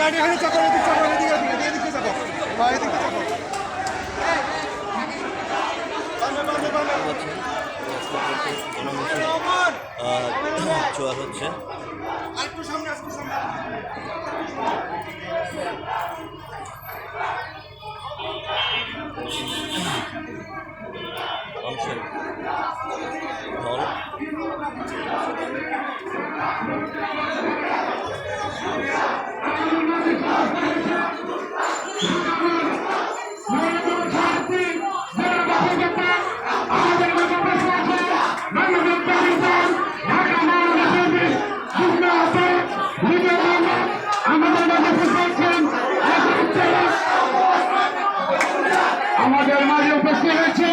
গাড়ি এখানে চাপো এদিকে চাপো এদিকে এদিকে এদিকে চাপো বা, এদিকে চাপো হচ্ছে মানুষের ঢল মাঝে উপস্থিত হয়েছে।